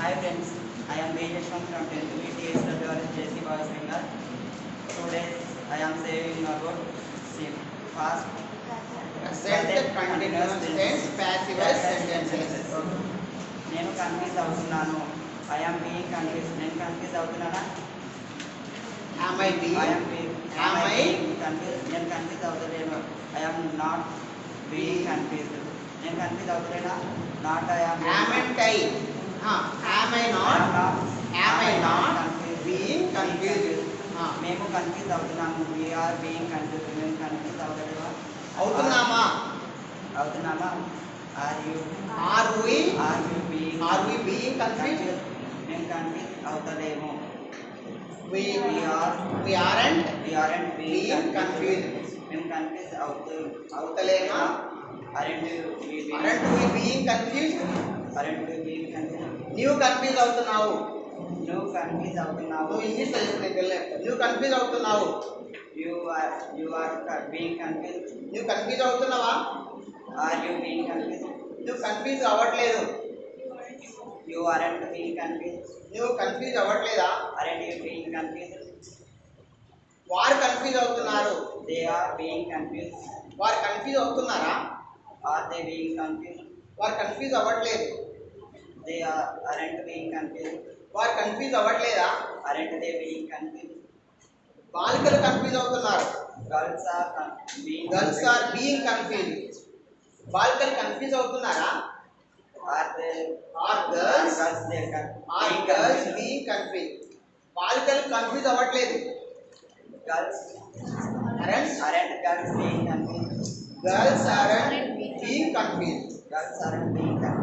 Hi friends I'm main Yashwant from tenth BTS JC boy singer two days I'm saving about same fast నేను confuse అవుతున్నాను. I I'm being confuse నేను confuse అవుతున్నానా? నేను confuse అవుతలేను. I'm not being confuse నేను confuse అవుతలేనా? Not I I'm Am Amn't I? Ah, am I not? Am I not being confused? Ah, మేము confuse అవుతున్నాము వీఆర్ బీయింగ్ కన్ఫ్యూజ్ మేము confuse అవుతలేమా అవుతున్నామా అవుతున్నామా are you Are we? Are you being Are we being confused? మేము confuse అవుతలేము We We are. we aren't We aren't being Being confused. confused. మేము confuse అవుతూ అవుతలేమా? Aren't we being aren't we being confused? aren't we being confused నీవు confuse అవుతున్నావు. నువ్వు confuse అవుతున్నావు. English నేను వెళ్ళలేదు నువ్వు కన్ఫ్యూజ్ అవుతున్నావు. You are you are being confuse నువ్వు కన్ఫ్యూజ్ అవుతున్నావా? ఆర్ యు బీయింగ్ కన్ఫ్యూజ్ నువ్వు కన్ఫ్యూజ్ అవ్వట్లేదు. యు ఆర్ంట్ బీయింగ్ కన్ఫ్యూజ్ నువ్వు కన్ఫ్యూజ్ అవ్వట్లేదా? అరెంట్ యు బీయింగ్ కన్ఫ్యూజ్ వారు కన్ఫ్యూజ్ అవుతున్నారు. దే ఆర్ బీయింగ్ కన్ఫ్యూజ్ వారు కన్ఫ్యూజ్ అవుతున్నారా? ఆర్ దే బీయింగ్ కన్ఫ్యూజ్ వారు కన్ఫ్యూజ్ అవ్వట్లేదు. They are aren't being confuse వారు కన్ఫ్యూజ్ అవ్వట్లేదా? అరెంట్ దే బీయింగ్ కన్ఫ్యూజ్ బాలికలు కన్ఫ్యూజ్ అవుతున్నారు. Girls are being girls are being confuse బాలికలు కన్ఫ్యూజ్ అవుతున్నారా? Are they are girls girls are girls being confuse బాలికలు confuse అవ్వట్లేదు. Girls aren't aren't girls being confused. Girls are being confuse girls aren't being confused.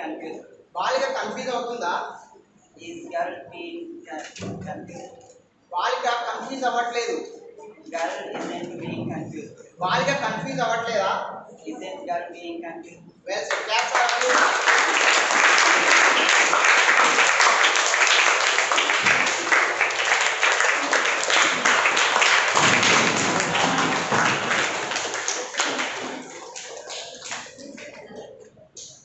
Confuse బాలిక confuse అవుతుందా? Is confuse బాలిక confuse అవ్వట్లేదు. Girl confuse బాలిక confuse అవ్వట్లేదా? Isn't girl being confuse well